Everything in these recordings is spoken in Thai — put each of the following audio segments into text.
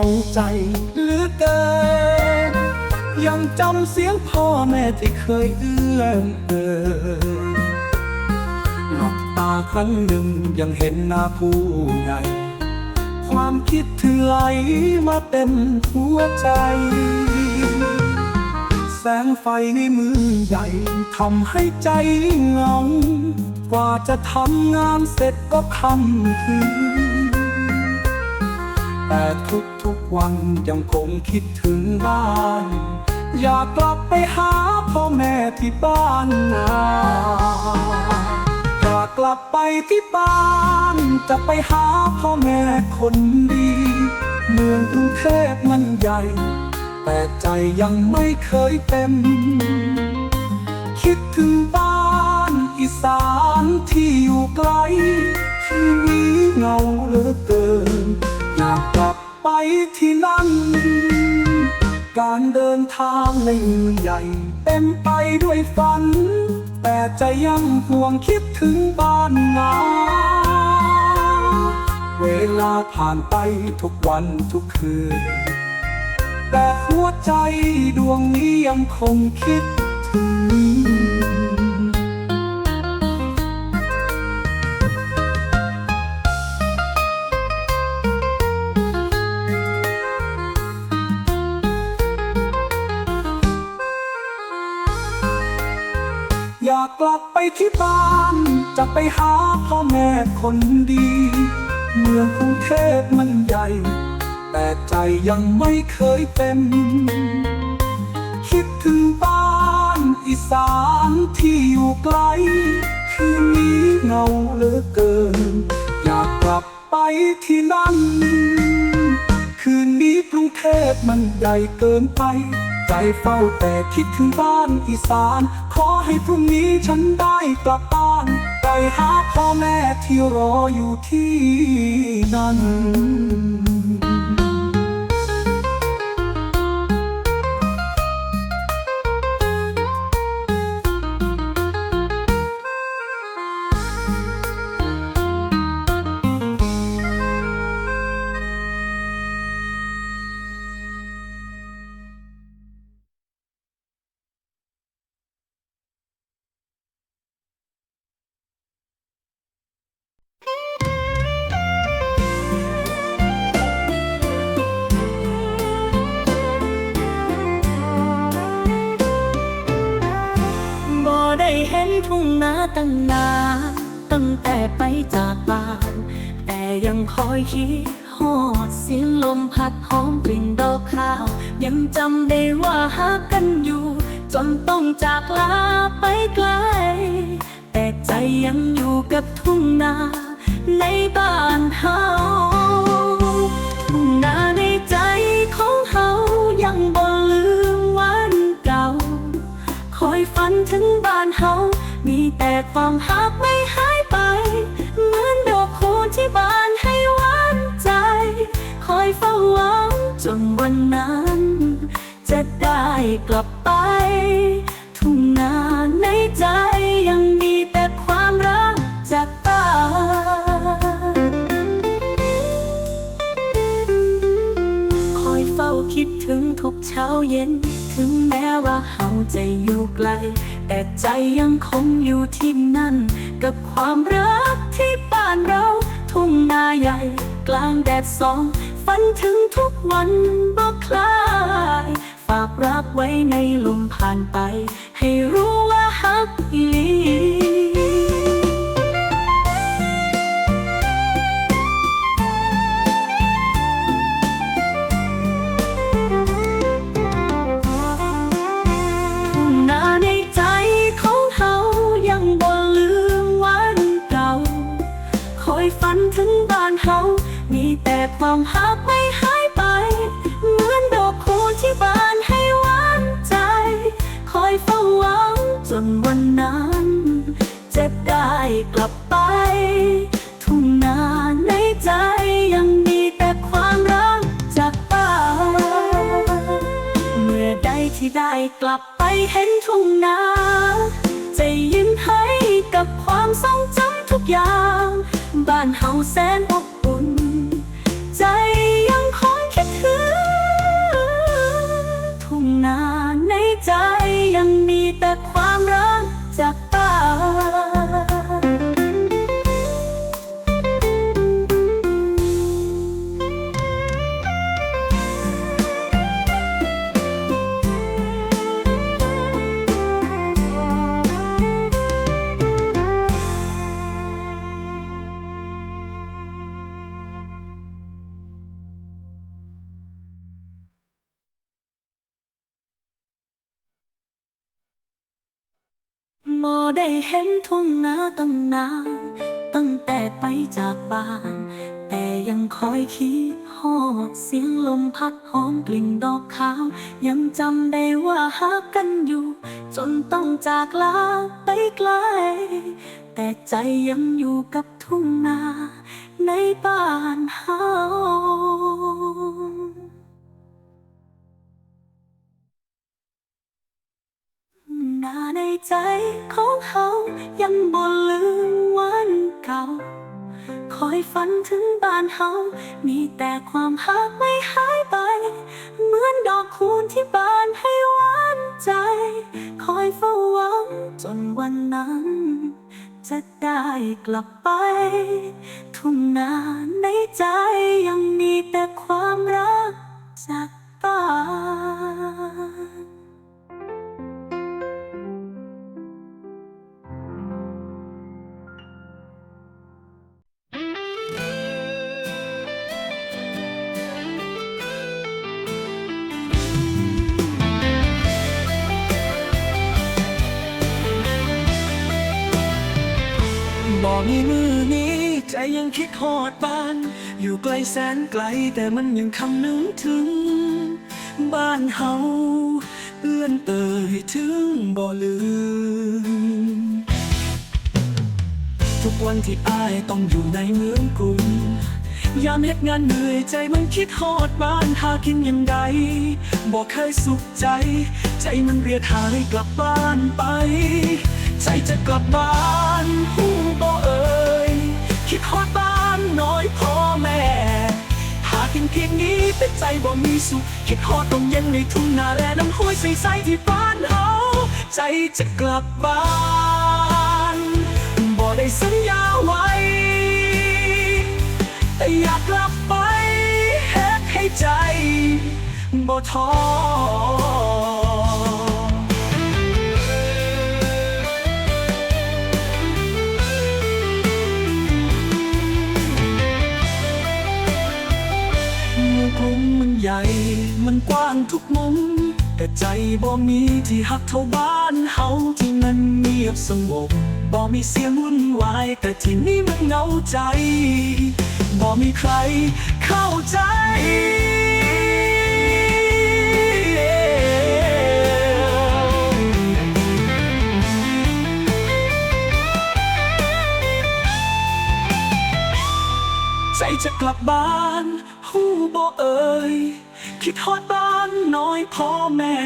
าใจเหลือเกิน ยังจำเสียงพ่อแม่ที่เคยเอื้อนเอ่ยหลับตาครั้งหนึ่งยังเห็นหน้าผู้ใหญ่ความคิดถึงไหลมาเต็มหัวใจ แสงไฟในมือใหญ่ทำให้ใจเหงากว่าจะทำงานเสร็จก็ค่ำคืนแต่ทุก วันยังคงคิดถึงบ้าน อยากกลับไปหาพ่อแม่ที่บ้านนาอยากกลับไปที่บ้าน จะไปหาพ่อแม่คนดี เมืองกรุงเทพมันใหญ่ แต่ใจยังไม่เคยเต็ม คิดถึงบ้านอีสานที่อยู่ไกลที่มีเงาเหลือเกิน ที่นั่น การเดินทางในเมืองใหญ่ เต็มไปด้วยฝัน แต่ใจยังห่วงคิดถึงบ้านนาเวลาผ่านไปทุกวันทุกคืน แต่หัวใจดวงนี้ยังคงคิด บไปที่บ้าน จะไปหาพ่อแม่คนดี เมืองกรุงเทพมันใหญ่ แต่ใจยังไม่เคยเต็ม คิดถึงบ้านอีสานที่อยู่ไกล ที่มีเงาเหลือเกิน อยากกลับไปที่นั่น คืนนี้กรุงเทพมันใหญ่เกินไป ใจเฝ้าแต่คิดถึงบ้านอีสาน ขอให้พรุ่งนี้ฉันได้กลับบ้าน ไปหาพ่อแม่ที่รออยู่ที่นั่น ตั้งนานตั้งแต่ไปจากบ้าน แต่ยังคอยคิดฮอดเสียงลมพัดหอมกลิ่นดอกข้าว ยังจำได้ว่าหักกันอยู่ จนต้องจากลาไปไกล แต่ใจยังอยู่กับทุ่งนา ในบ้านเฮาทุ่งนาในใจของเฮายังบ่ลืมวันเก่า คอยฝันถึงบ้านเฮา มีแต่ความหักไม่หายไป เหมือนดอกคูณที่บานให้หวานใจ คอยเฝ้าหวังจนวันนั้น จะได้กลับไป ทุ่งนาในใจยังมีแต่ความรักจากบ้าคอยเฝ้าคิดถึงทุกเช้าเย็น ถึงแม้ว่าเฮาจะอยู่ไกล แต่ใจยังคงอยู่ที่นั่น กับความรักที่บ้านเรา ทุ่งนาใหญ่ กลางแดดสอง ฝันถึงทุกวันบอกคลาย ฝากรักไว้ในลมผ่านไป ให้รู้ว่าฮักอี ความหักไม่หายไป เหมือนดอกคูณที่บานให้หวานใจ คอยเฝ้าหวังจนวันนั้น เจะได้กลับไป ทุ่งนาในใจยังมีแต่ความรักจากบ้า เมื่อใดที่ได้กลับไปเห็นทุ่งนาจะยิ้มให้กับความทรงจำทุกอย่าง บ้านเฮาแสนอบ ใจยังมีแต่ความรัก ได้เห็นทุ่งนาตั้งนานตั้งแต่ไปจากบ้าน แต่ยังคอยคิดฮอดเสียงลมพัดหอมกลิ่นดอกขาว ยังจำได้ว่าหักกันอยู่ จนต้องจากลาไปไกล แต่ใจยังอยู่กับทุ่งนาในบ้านเฮา ใจของเขายังบ่ลืมวันเก่า คอยฝันถึงบ้านเฮา มีแต่ความหักไม่หายไป เหมือนดอกคูณที่บานให้หวานใจ คอยเฝ้าหวังจนวันนั้น จะได้กลับไป ทุ่งนาในใจยังมีแต่ความรักจากบ้าน คิดฮอดบ้าน อยู่ไกลแสนไกลแต่มันยังคำนึงถึง บ้านเฮาเอื้อนเตยถึงบ่ลืม ทุกวันที่อายต้องอยู่ในเมืองกรุงยามเฮ็ดงานเหนื่อยใจมันคิดฮอดบ้านหากินยังไงบอกเคยสุขใจ ใจมันเรียกหาให้กลับบ้านไป ใจจะกลับบ้านหูบ่เอ่ยคิดฮอดบ้าน แม่ หากินเพียงนี้แต่ใจบ่มีสุขคิดฮอดตรงเย็นในทุ่งนาและน้ำห้วยใสๆที่บ้านเฮาใจจะกลับบ้านบ่ได้สัญญาไว้ แต่อยากกลับไปเฮ็ดให้ใจบ่ท้อ มันใหญ่มันกว้างทุกมุม แต่ใจบ่มีที่หักเท่าบ้านเฮาที่มันเงียบสงบบ่มีเสียงวุ่นวาย แต่ที่นี่มันเหงาใจบ่มีใครเข้าใจใจจะกลับบ้านหูบ่เอ่ย คิดฮอดบ้านน้อยพ่อแม่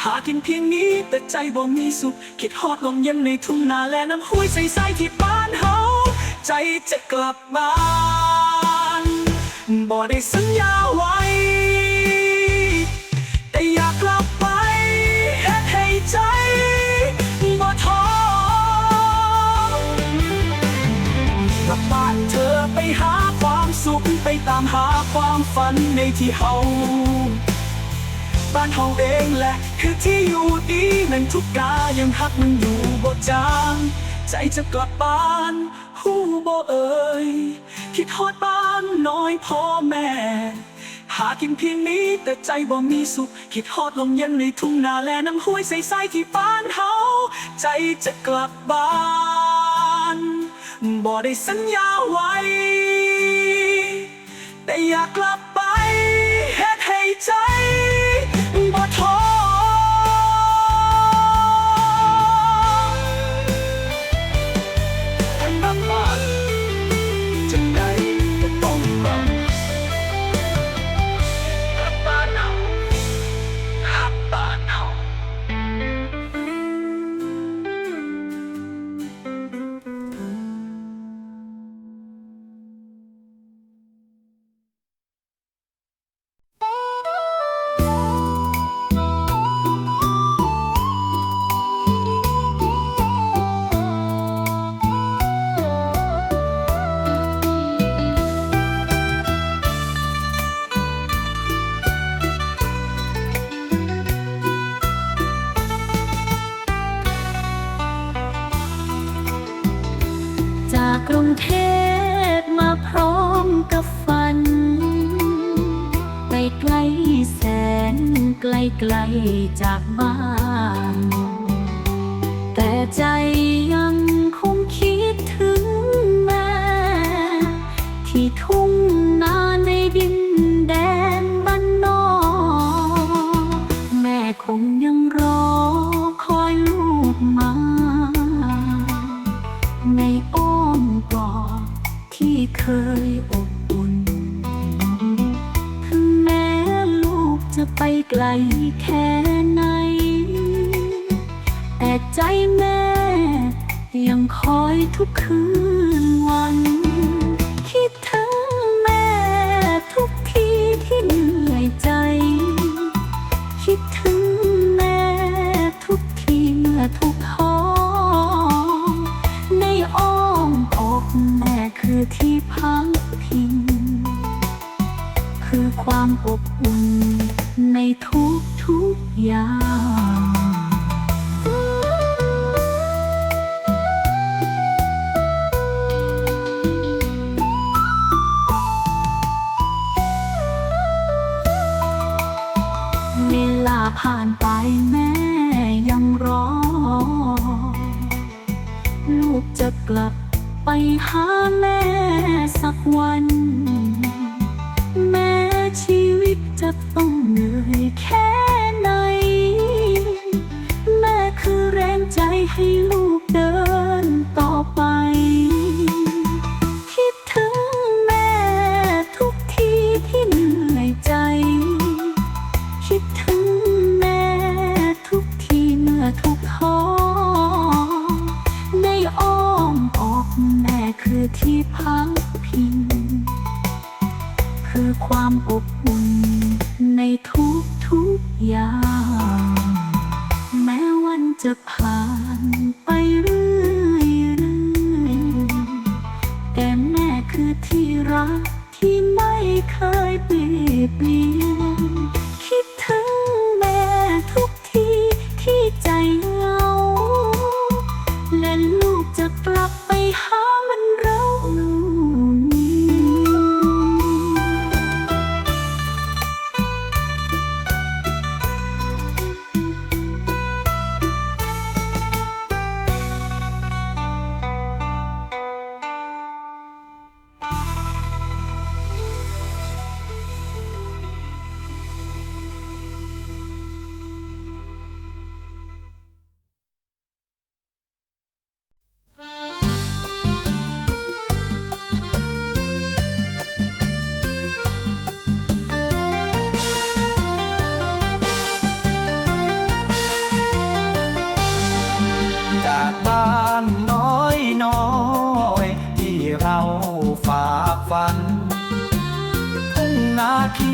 หากินเพียงนี้แต่ใจบ่มีสุข คิดฮอดลมเย็นในทุ่งนาและน้ำห้วยใสๆที่บ้านเฮาใจจะกลับบ้าน บ่ได้สัญญาไว้แไปตามหาความฝันในที่เฮาบ้านเฮาเองแหละ คือที่อยู่ดีนั่นทุกกายังหักมันอยู่บ่จางใจจะกลับบ้านหูบ่เอ่ยคิดฮอดบ้านน้อยพ่อแม่ หากินเพียงนี้แต่ใจบ่มีสุข คิดฮอดลมเย็นในทุ่งนาและน้ำห้วยใสๆที่บ้านเฮาใจจะกลับบ้านบ่ได้สัญญาไว้ แต่อยากกลับไปเฮ็ดให้ใจ จาก ลูกจะกลับไปหาแม่สักวัน แม้ชีวิตจะต้องเหนื่อยแค่ไหน แม่คือแรงใจให้ลูก ความอบอุ่นในทุก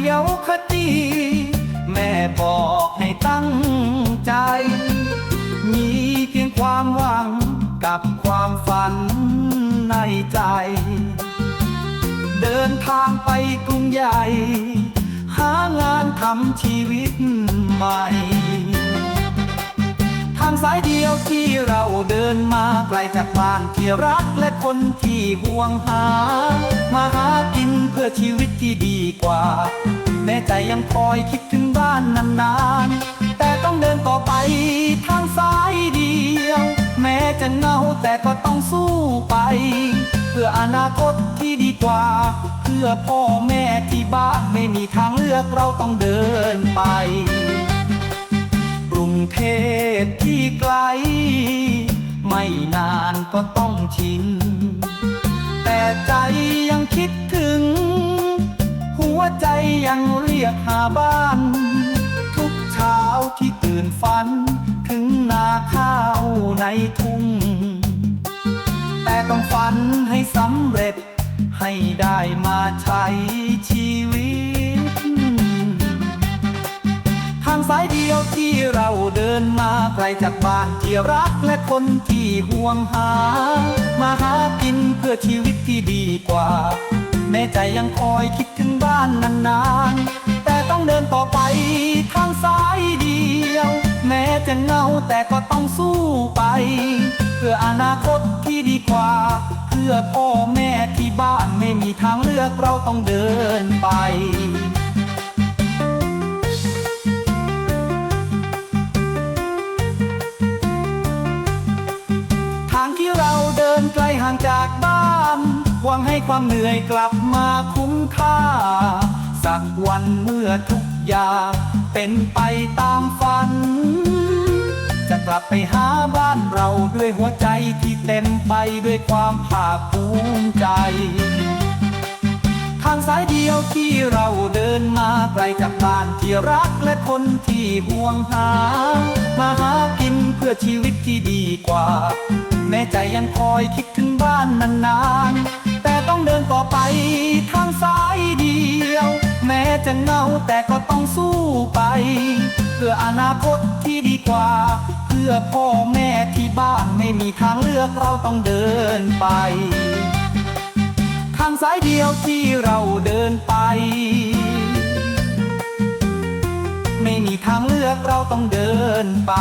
นาเขียวขจีแม่บอกให้ตั้งใจ มีเพียงความหวังกับความฝันในใจ เดินทางไปกรุงใหญ่ หางานทำชีวิตใหม่ สายเดียวที่เราเดินมาไกลจากบ้านที่รักและคนที่ห่วงหา มาหากินเพื่อชีวิตที่ดีกว่า แม่ใจยังคอยคิดถึงบ้านนานๆ แต่ต้องเดินต่อไปทางสายเดียว แม้จะเหงาแต่ก็ต้องสู้ไป เพื่ออนาคตที่ดีกว่า เพื่อพ่อแม่ที่บ้านไม่มีทางเลือกเราต้องเดินไป กรุงเทพที่ไกล ไม่นานก็ต้องชิน แต่ใจยังคิดถึง หัวใจยังเรียกหาบ้าน ทุกเช้าที่ตื่นฝัน ถึงนาข้าวในทุ่ง แต่ต้องฝันให้สำเร็จให้ได้มาใช้ชีวิตางสายเดียวที่เราเดินมาไกลจากบ้านที่รักและคนที่ห่วงหา มาหากินเพื่อชีวิตที่ดีกว่า แม่ใจยังคอยคิดถึงบ้านนานๆ แต่ต้องเดินต่อไปทางสายเดียว แม้จะเหงาแต่ก็ต้องสู้ไป เพื่ออนาคตที่ดีกว่า เพื่อพ่อแม่ที่บ้านไม่มีทางเลือกเราต้องเดินไป ทางจากบ้าน หวังให้ความเหนื่อยกลับมาคุ้มค่า สักวันเมื่อทุกอย่างเป็นไปตามฝัน จะกลับไปหาบ้านเราด้วยหัวใจที่เต็มไปด้วยความภาคภูมิใจ ทางสายเดียวที่เราเดินมาไกลจากบ้านที่รักและคนที่ห่วงหา มาหากินเพื่อชีวิตที่ดีกว่า แม้ใจยังคอยคิดถึงบ้านนานๆ แต่ต้องเดินต่อไปทางสายเดียว แม้จะเงาแต่ก็ต้องสู้ไป เพื่ออนาคตที่ดีกว่า เพื่อพ่อแม่ที่บ้านไม่มีทางเลือกเราต้องเดินไป ทางสายเดียวที่เราเดินไป ไม่มีทางเลือกเราต้องเดินไป